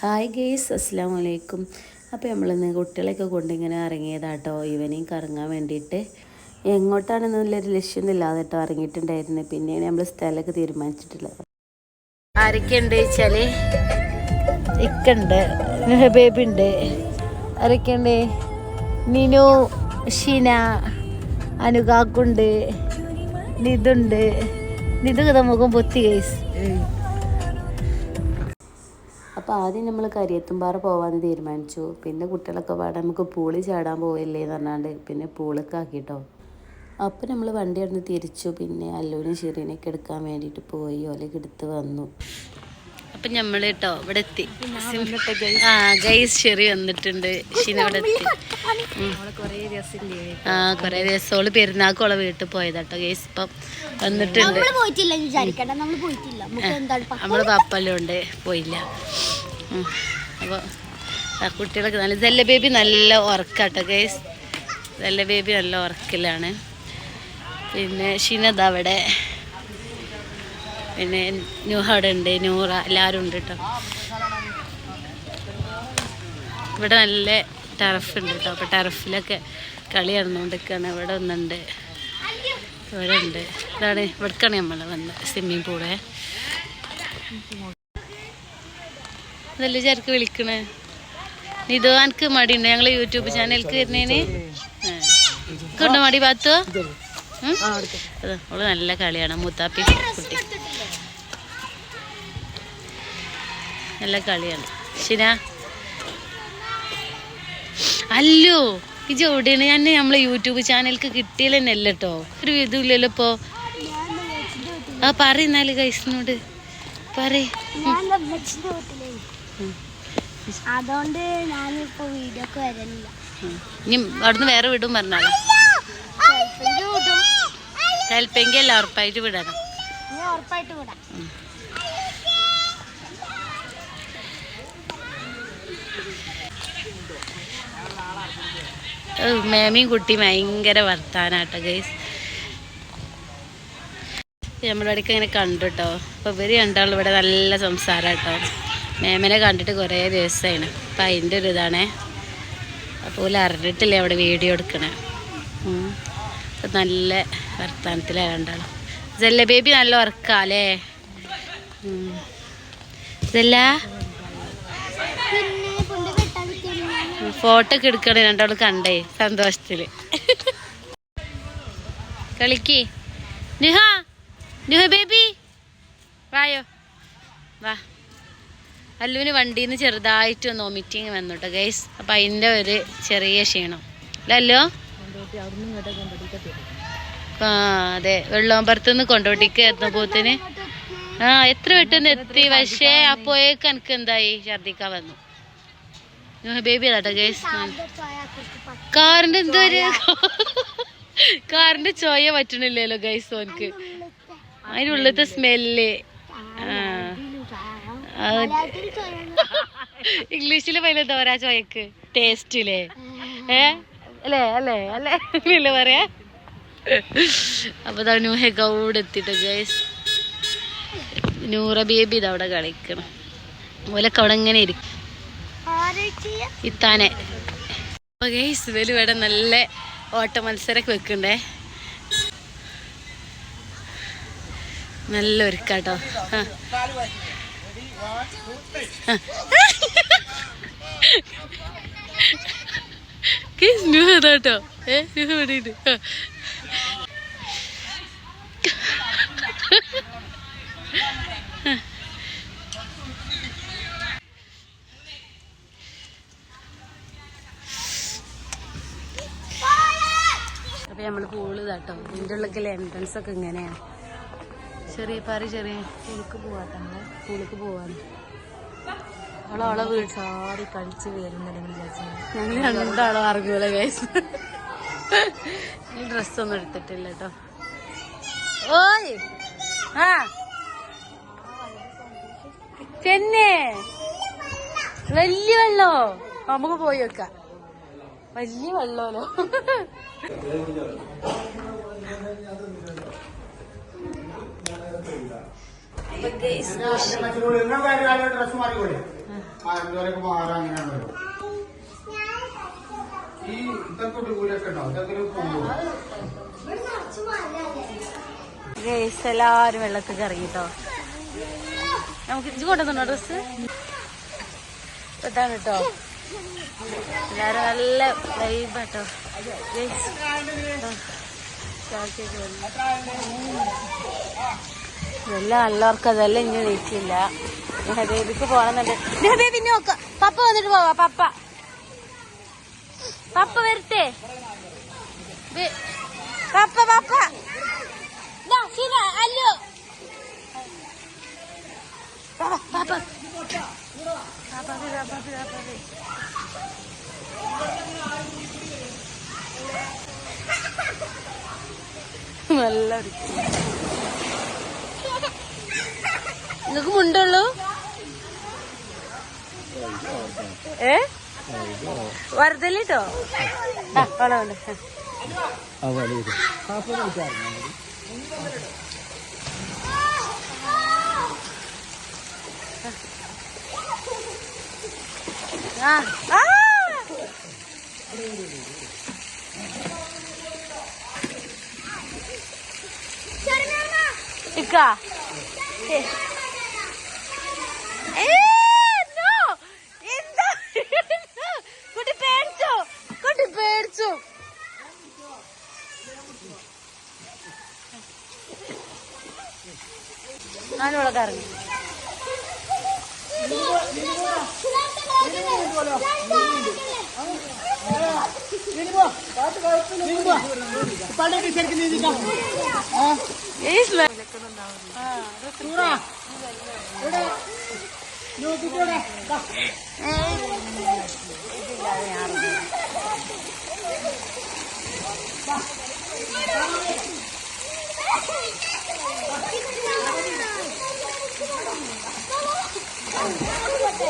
Hi guys അസ്സാം വലൈക്കും അപ്പോൾ നമ്മളിന്ന് കുട്ടികളെയൊക്കെ കൊണ്ട് ഇങ്ങനെ ഇറങ്ങിയതാട്ടോ ഈവനിങ് കറങ്ങാൻ വേണ്ടിയിട്ട്. എങ്ങോട്ടാണെന്നുള്ളൊരു ലക്ഷ്യമൊന്നുമില്ലാതെ കേട്ടോ ഇറങ്ങിയിട്ടുണ്ടായിരുന്നു. പിന്നെയാണ് നമ്മൾ സ്ഥലമൊക്കെ തീരുമാനിച്ചിട്ടുള്ളത്. ആരൊക്കെയുണ്ട് വെച്ചാൽ ഇക്കുണ്ട് ബേബി ഉണ്ട് ആരൊക്കെയുണ്ട്? നിനു ഷീന അനുകാക്കുണ്ട് നിതുണ്ട്. നിതു മുഖം പൊത്തി കേസ് അപ്പോൾ ആദ്യം നമ്മൾ കരിയത്തുംപാറ പോകാമെന്ന് തീരുമാനിച്ചു. പിന്നെ കുട്ടികളൊക്കെ പാടെ നമുക്ക് പൂളി ചാടാൻ പോവില്ലേ എന്ന് പറഞ്ഞാണ്ട് പിന്നെ പൂളൊക്കെ ആക്കിട്ടോ. അപ്പോൾ നമ്മൾ വണ്ടി അവിടുന്ന് തിരിച്ചു. പിന്നെ അല്ലൂനും ഷെറീനൊക്കെ എടുക്കാൻ വേണ്ടിയിട്ട് പോയി. ഓലൊക്കെ എടുത്ത് വന്നു. അപ്പം നമ്മൾ കേട്ടോ ഇവിടെ എത്തി ആ ഗൈസ് ഷെറി വന്നിട്ടുണ്ട്. ഷീന ഇവിടെ എത്തി. ആ കുറേ ദിവസം ഓൾ പെരുന്നാക്കോളെ വീട്ടിൽ പോയതാട്ടോ ഗൈസ്. ഇപ്പം വന്നിട്ടുണ്ട്. നമ്മൾ പോയിട്ടില്ല വിചാരിക്കണ്ട. നമ്മൾ പോയിട്ടില്ല. നമുക്ക് എന്താണ് പ- നമ്മൾ പാപ്പല്ലോ ഉണ്ട്. പോയില്ല. അപ്പോൾ കുട്ടികളൊക്കെ നല്ല നല്ല ബേബി നല്ല ഉറക്കാട്ടോ ഗൈസ്. നല്ല ബേബി നല്ല ഉറക്കിലാണ്. പിന്നെ ഷിനദ അവിടെ പിന്നെ അവിടെ ഉണ്ട് നൂറ എല്ലാവരും ഉണ്ട് കേട്ടോ ഇവിടെ നല്ല ടർഫ് ഉണ്ട് കേട്ടോ അപ്പോൾ ടർഫിലൊക്കെ കളി നടന്നുകൊണ്ടിരിക്കുകയാണ് ഇവിടെ ഒന്നുണ്ട്. ഇവിടെ ഉണ്ട്. ഇതാണ് ഇവിടേക്കാണ് നമ്മൾ വന്നത് സ്വിമ്മിങ് പൂൾ അതല്ലേ ചേർക്ക് വിളിക്കണേ? ഇത് എനിക്ക് മടിയുണ്ട്? ഞങ്ങൾ യൂട്യൂബ് ചാനലിക്ക് വരുന്നതിന് ഉണ്ടോ മടി പാത്തോ? അത് അവൾ നല്ല കളിയാണ് മുത്താപ്പി കുട്ടി. നല്ല കളിയാണ്. ശിന അല്ലോ ഇജ് എവിടെയാണ് ഞാൻ നമ്മളെ യൂട്യൂബ് ചാനലിക്ക് കിട്ടിയാൽ തന്നെ അല്ല കേട്ടോ ഒരു ഇതുമില്ലല്ലോ ഇപ്പോ. ആ പറയുന്നാൽ ഗൈസിനോട് പറയ്. അതുകൊണ്ട് ഞാനിപ്പോ. ഇനി അവിടുന്ന് വേറെ വിടും പറഞ്ഞാലോ? ഹെൽപ്പെങ്കിൽ ഉറപ്പായിട്ട് ഞാൻ ഉറപ്പായിട്ട് വിടാം. മേമയും കുട്ടി ഭയങ്കര വർത്താനാട്ടോ ഗൈസ് നമ്മളിവിടേക്ക് ഇങ്ങനെ കണ്ടു കേട്ടോ അപ്പോൾ ഇവർ രണ്ടാളും ഇവിടെ നല്ല സംസാരം കേട്ടോ മേമനെ കണ്ടിട്ട് കുറേ ദിവസമാണ് അപ്പം അതിന്റെ ഒരു ഇതാണേ. അപ്പോൾ ഓല അറിഞ്ഞിട്ടില്ല അവിടെ വീഡിയോ എടുക്കണേ. അപ്പം നല്ല വർത്താനത്തിലാണ് രണ്ടാളും. ജല്ല ബേബി നല്ല ഉറക്കാല്ലേ ജല്ല ഫോട്ടോ ഒക്കെ എടുക്കണേ രണ്ടാൾ കണ്ടേ സന്തോഷത്തിൽ. കളിക്ക്. നിഹ നിഹ ബേബി. വായോ. വാ. അല്ലുവിന് വണ്ടിയിൽ നിന്ന് ചെറുതായിട്ട് ഒന്ന് വോമിറ്റിങ് വന്നു കേട്ടോ ഗൈസ് അപ്പം അതിന്റെ ഒരു ചെറിയ ക്ഷീണം. അല്ലല്ലോ ആ അതെ. വെള്ളോമ്പറത്തുനിന്ന് കൊണ്ടോട്ടിക്ക് എത്തുമ്പോത്തിന് ആ എത്ര പെട്ടെന്ന് എത്തി? പക്ഷേ അപ്പോയേക്ക് എനിക്ക് എന്തായി? ഛർദിക്കാൻ വന്നു. നിഹ ബേബി അതാട്ടോ ഗൈസ് കാറിന്റെ എന്തോ ഒരു കാറിന്റെ ചോയ പറ്റണില്ലല്ലോ ഗൈസ് ഓനക്ക് അതിന്റെ ഉള്ളത്തെ സ്മെല്ല് ഇംഗ്ലീഷിൽ പോയില്ല ദോരാ ചോയക്ക്? ടേസ്റ്റില്ലേ ഏ? അല്ലേ അല്ലേ അല്ലേ? ഇല്ല പറയാ? അപ്പൊ ദാ നൂഹൊക്കെ അവിടെ എത്തിട്ട് ഗൈസ് നൂറ ബേബി ഇതവിടെ കളിക്കണം. ഓലൊക്കെ അവിടെ ഇങ്ങനെ ഇരിക്കും ഇത്താനെ. ഇവർ ഇവിടെ നല്ല ഓട്ട മത്സരമൊക്കെ വെക്കണ്ടേ? നല്ല ഒരുക്കാട്ടോ. അതാട്ടോ ഏ ഇവിടെ ഉണ്ട്. ആ. അപ്പൊ നമ്മൾ പൂൾ ഇതാട്ടോ ഇതിന്റെ എൻട്രൻസ് ഒക്കെ ഇങ്ങനെയാണ് ചെറിയ പാറി ചെറിയ സ്കൂളിക്ക് പോവാട്ടോ സ്കൂളിക്ക് പോവാന്ന് പോവാണ്. അവളെ അവളെ വീട് ചാടി കളിച്ച് വരുന്നുണ്ടെങ്കിൽ ഞങ്ങൾ രണ്ടാളോ ഇറങ്ങൂല കേസ് ഈ ഡ്രസ്സൊന്നും എടുത്തിട്ടില്ല കേട്ടോ. ഓയ്! ആ! പിന്നെ വലിയ വെള്ളോ? നമുക്ക് പോയി വെക്കാം. വലിയ വെള്ളമല്ലോ. വരും ഈ എല്ലാരും വെള്ളത്തിൽ കറങ്ങിട്ടോ. നമുക്ക് ഇത് കൊണ്ടുവന്നോ ഡ്രസ് ഇതാണ് കേട്ടോ എല്ലാരും നല്ല വൈബാട്ടോ ഇതെല്ലാം നല്ലവർക്ക് അതെല്ലാം ഇനി വെച്ചില്ല ഹബേബിക്ക് പോണെന്നുണ്ട്. ഹബേബിനെ നോക്ക. പപ്പ വന്നിട്ട് പോവാ പപ്പ. പപ്പ വരട്ടെ. പപ്പ പപ്പ. അല്ലോ. പാപ്പ, പാപ്പ. പാപ്പ, പാപ്പ, നല്ല ഒരു നിങ്ങക്ക് മുണ്ടുള്ളൂ? ഏ? വറുതലിട്ടോ ആ വളമുണ്ട് ആ ആ. ഇക്ക ഏ. ഏ, no. എന്താ? കുട്ടി പേടിച്ചു കുട്ടി പേടിച്ചു ഞാനിവിടെ കറങ്ങി പണ്ടൊക്കെ ശരിക്കും നീന്തിക്കാം നോക്കിക്കോടെ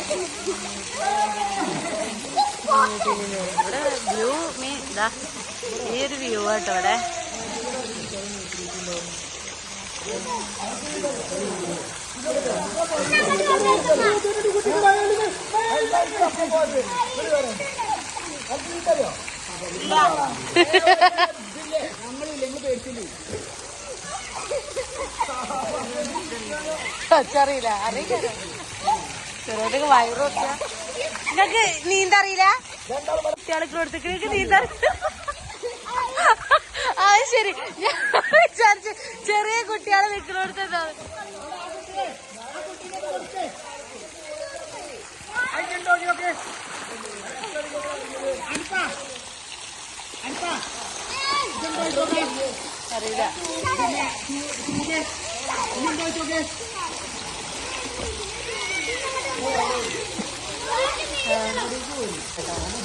Thank you. ഇവിടെ വ്യൂ മീ ഇതാ ഈ ഒരു വ്യൂ ആട്ടോ ഇവിടെ. അറിയില്ല അറിയില്ല. ചെറുതൊക്കെ വയറൊക്കെ നിങ്ങക്ക് നീന്തറിയില്ല കുട്ടികൾക്ക് കൊടുത്തേക്ക് നിങ്ങക്ക് നീന്താ ആ ശരി ഞാൻ വിചാരിച്ചു ചെറിയ കുട്ടികളെ നിൽക്കണോടത്ത് അറിയില്ല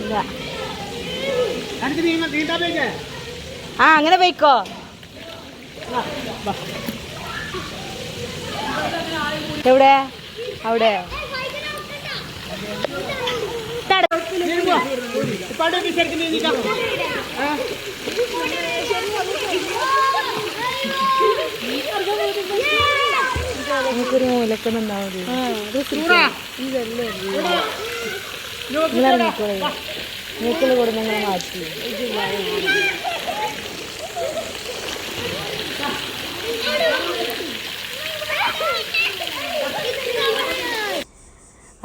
ഇല്ല ആ അങ്ങനെ പോയിക്കോ. എവിടെ? അവിടെ. നമുക്കൊരു മൂലക്കം ഇറങ്ങിക്കോളെ മൂക്കിൽ കൂടെ നിങ്ങൾ മാറ്റി.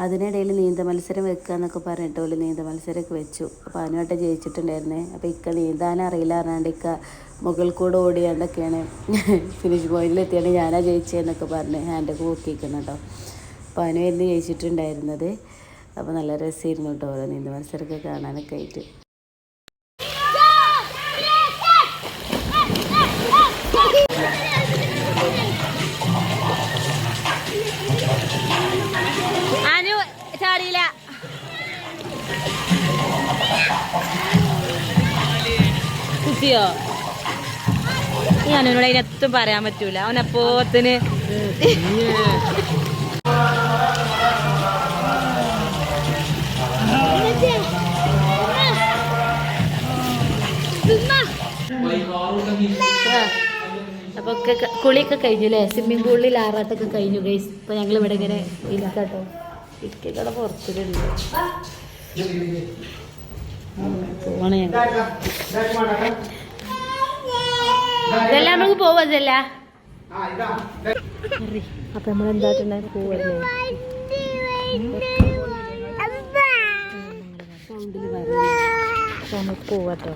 അതിനിടയിൽ നീന്ത മത്സരം വെക്കുക എന്നൊക്കെ പറഞ്ഞിട്ട് ഒരു നീന്ത മത്സരമൊക്കെ വെച്ചു. അപ്പോൾ അനുവട്ട ജയിച്ചിട്ടുണ്ടായിരുന്നേ. അപ്പോൾ ഇക്ക നീന്താൻ അറിയില്ല പറഞ്ഞാണ്ട് ഇക്ക മുകൾ കൂടെ ഓടിയാണ്ടൊക്കെയാണ് ഫിനിഷ് പോയിന്റിൽ എത്തിയാണ് ഞാനാ ജയിച്ചതെന്നൊക്കെ പറഞ്ഞ് ഹാൻഡൊക്കെ പൊക്കിയിരിക്കണം കേട്ടോ അപ്പോൾ അവനുമായിരുന്നു ജയിച്ചിട്ടുണ്ടായിരുന്നത്. അപ്പോൾ നല്ല രസമായിരുന്നു കേട്ടോ ഓരോ നീന്ത് മത്സരമൊക്കെ കാണാനൊക്കെ ആയിട്ട്. ചാടിയില്ല. കുത്തിയോ? എത്തിയോ ഞാനോട് അതിനെത്തും പറയാൻ പറ്റൂല. അവനപ്പോത്തിന് അപ്പൊ ഒക്കെ കുളിയൊക്കെ കഴിഞ്ഞു അല്ലേ സ്വിമ്മിംഗ് പൂളിൽ ആറാട്ടൊക്കെ കഴിഞ്ഞു ഗൈസ് ഇപ്പൊ ഞങ്ങൾ ഇവിടെ ഇങ്ങനെ ഇരിക്കാട്ടോ. ഇരിക്കട്ടെ പുറത്തിലുണ്ട് പോണേ ഞങ്ങൾ ഇതെല്ലാം നമുക്ക് പോവതല്ല അപ്പൊ നമ്മൾ എന്തായിട്ടുണ്ടായി പോവല്ലേ? അപ്പൊ നമുക്ക് പോവാട്ടോ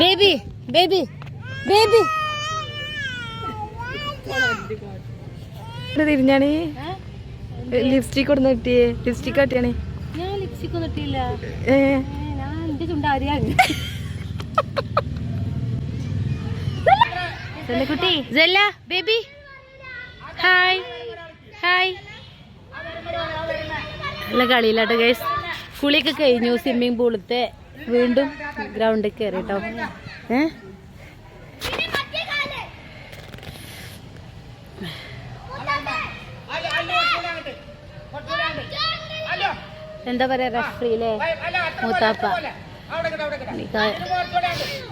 ബേബി ബേബി ബേബി. തിരിഞ്ഞാണി? ലിപ്സ്റ്റിക് കൊടുന്ന് കിട്ടിയേ? ലിപ്സ്റ്റിക് കാട്ടിയാണേ? ഞാൻ ലിപ്സ്റ്റിക് ഒന്നും ഇട്ടില്ല. ഏ? ഞാൻ എന്റെ ചുണ്ടാരിയാണ് കുട്ടി. ജല്ല ബേബി. ഹായ്. ഹായ്. നല്ല കളിയിലാട്ടോ ഗൈസ് കുളിയൊക്കെ കഴിഞ്ഞു സ്വിമ്മിങ് പൂളത്തെ വീണ്ടും ഗ്രൗണ്ടിൽ കയറി കേട്ടോ ഏ? എന്താ പറയാ റഫ്രിയിലെ മൂത്താപ്പ.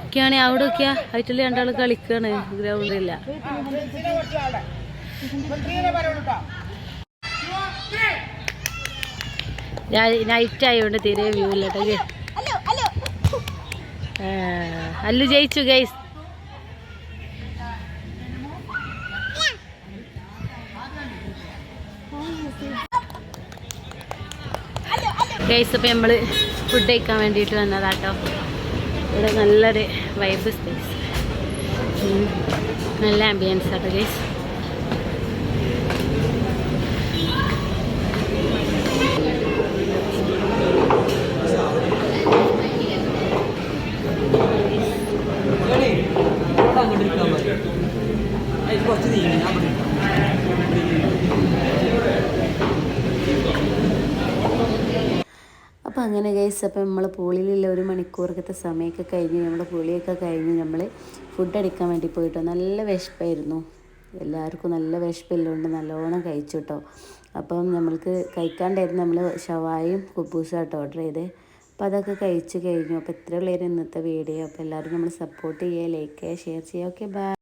ഒക്കെയാണ് അവിടെ ഒക്കെയാ. ആയിട്ടുള്ള രണ്ടാൾ കളിക്കാണ്. ഗ്രൗണ്ടില്ല നൈറ്റ് ആയതുകൊണ്ട് തീരെ വ്യൂ ഇല്ല കേട്ടോ അല്ലു ജയിച്ചു ഗൈസ് ഗൈസ് അപ്പം നമ്മൾ ഫുഡ് കഴിക്കാൻ വേണ്ടിയിട്ട് വന്നതാട്ടോ. ഇവിടെ നല്ലൊരു വൈബ് സ്പേസ് നല്ല ആംബിയൻസ് ആട്ടോ ഗൈസ് അപ്പോൾ അങ്ങനെ ഗൈസ് അപ്പോൾ നമ്മൾ പൂളിലുള്ള ഒരു മണിക്കൂറൊക്കെ സമയമൊക്കെ കഴിഞ്ഞ് നമ്മൾ പുളിയൊക്കെ കഴിഞ്ഞ് നമ്മൾ ഫുഡ് അടിക്കാൻ വേണ്ടി പോയിട്ടോ. നല്ല വിശപ്പായിരുന്നു. എല്ലാവർക്കും നല്ല വിശപ്പില്ലുകൊണ്ട് നല്ലോണം കഴിച്ചു കേട്ടോ അപ്പം നമ്മൾക്ക് കഴിക്കാണ്ടായിരുന്നു നമ്മൾ ഷവായും കുബൂസും കേട്ടോ ഓർഡർ ചെയ്തേ. അപ്പോൾ അതൊക്കെ കഴിച്ചു കഴിഞ്ഞു. അപ്പോൾ ഇത്രയുള്ളായിരുന്നു ഇന്നത്തെ വീഡിയോ അപ്പോൾ എല്ലാവരും നമ്മൾ സപ്പോർട്ട് ചെയ്യുക ലൈക്ക് ചെയ്യുക ഷെയർ ചെയ്യുക. Okay bye